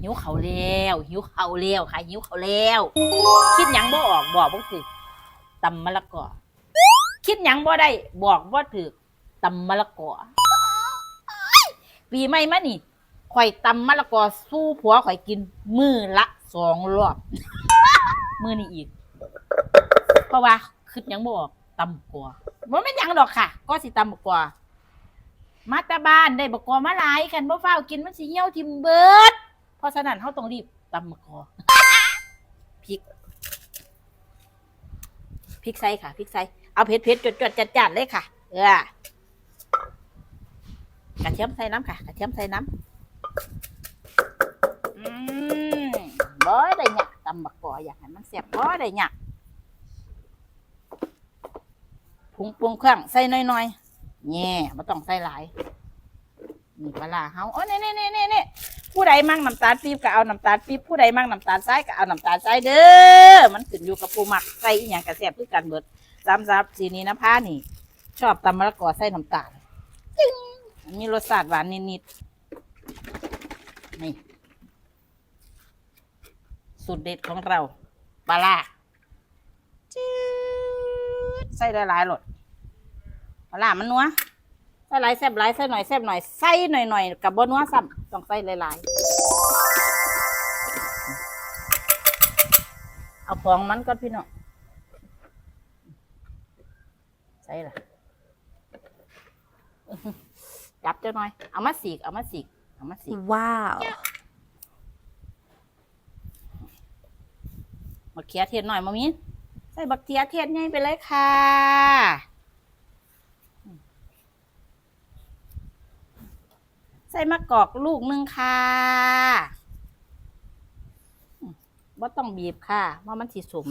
หิวเขาแล้วหิวเขาแล้วค่ะหิวเขาแล้วคิดหยังบ่ออกบอกบ่ถึกตำมะละกอคิดหยังบ่ได้บอกบ่ถึกตำมะละกอปีใหม่มานี่ข่อยตำมะละกอสู้ผัวข่อยกินมือละสองรอบมือนี่อีก เพราะว่าคิดหยังบ่ออกตำกัวบ่แม่นยังดอกค่ะ ก็สิตำบักกัวมาตาบ้านได้บกกัวมาหลายกันบ่ฟ้ากินมันสิเหี่ยวทิมเบิด เพราะฉะนั้นเฮาต้องรีบตำบักกัวพริกพริกไซค่ะพริกไซเอาเผ็ดเผ็ดจดจดจัดจัดเลยค่ะ เออกระเทียมใส่น้ำค่ะกระเทียมใส่น้ำอืมบ่ได้หยักตำบักออยากให้มันแซ่บบ่ได้หยักผงปรุงเครื่องใส่น้อยๆแง่ไม่ต้องใส่หลายนี่ปลาร้าเฮาโอ้นี่นี่นี่นี่นี่ ผู้ใดมั่งน้ำตาลปี๊บก็เอาน้ำตาลปี๊บผู้ใดมั่งน้ำตาลทรายก็เอาน้ำตาลทรายเด้อมันขึ้นอยู่กับผู้มักใส่อีหยังกระแซ่บคือกันเบิดสามซับสีนี้นะพ้านี่ ชอบตำมะละกอใส่น้ำตาลจึ้งมีรสชาติหวานนิดๆนี่สูตรเด็ดของเราปลาร้าจืดใส่ได้หลายๆรสปลาร้ามันนัว ใส่หลายแซ่บหลายใส่หน่อยแซ่บหน่อยใส่หน่อยหน่อยๆกับบนัวซ้ำต้องใส่หลายๆเอาของมันก่อนพี่น้องใส่ละจับเจ้าหน่อย เอามาสีกเอามาสีกเอามาสีก Wow. บักเขียเทศหน่อยมามีใส่บักเขียเทศง่ายไปเลยค่ะ ใส่มะกอกลูกหนึ่งค่ะบ่ต้องบีบค่ะว่ามันสีสม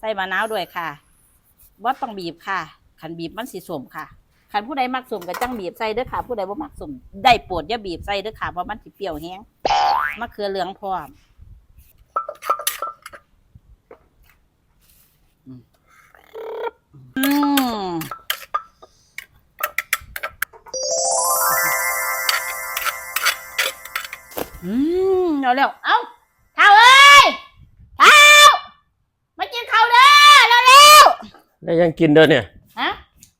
ใส่มะนาวด้วยค่ะบ่ต้องบีบค่ะขันบีบมันสีสมค่ะขันผู้ใดมักสมก็จังบีบใส่เด้อค่ะ ผู้ใดบ่มักสมได้ปวดอย่าบีบใส่เด้อค่ะเพราะมันสิเปรี้ยวแห้งมะเขือเหลืองพร้อม อืมเร็วเร็วๆเอ้าเท้าเอ้ยเท้ามากินข้าวเด้อเร็วเร็วได้ยังกินเด้อเนี่ยๆฮะ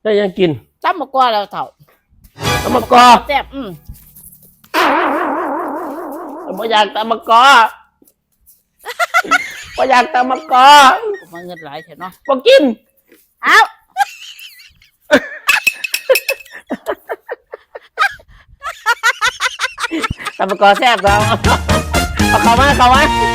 ได้ยังกินจำมากว่าแล้วเถ่าตะมะกอแซ่บอืมบ่อยากตะมะกอบ่อยากตะมะกอมาเงินหลายเถอะเนาะบ่กิน เอ้า ตะมะกอแซ่บเราเอาเข้ามาเข้ามา